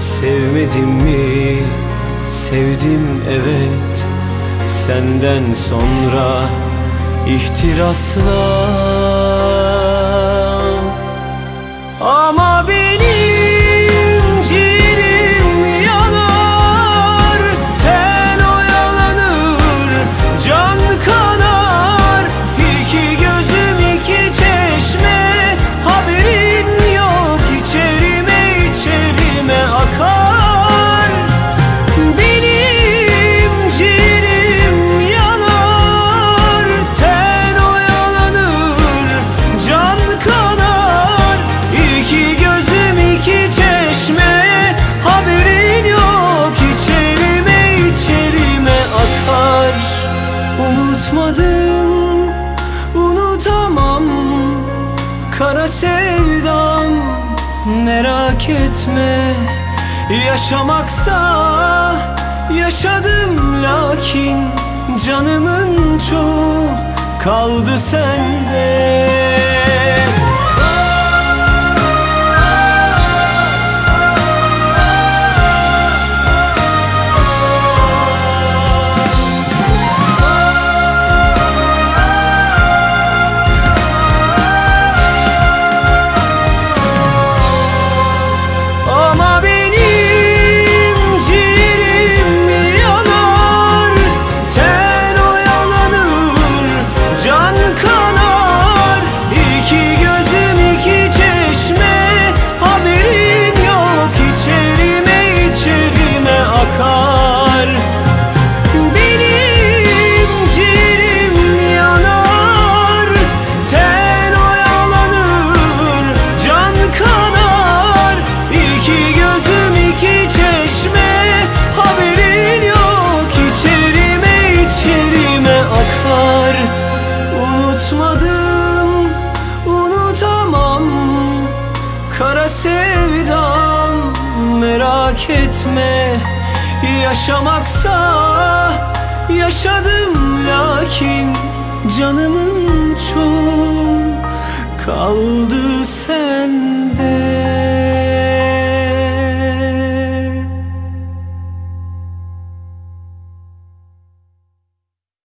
sevmedim mi? Sevdim evet Senden sonra ihtirasla iki çeşme Haberin yok içerime içerime akar. Unutmadım, unutamam Kara sevdam merak etme. Yaşamaksa yaşadım lakin Canımın çoğu kaldı sende sevdam merak etme. Yaşamaksa yaşadım lakin Canımın çoğu kaldı sen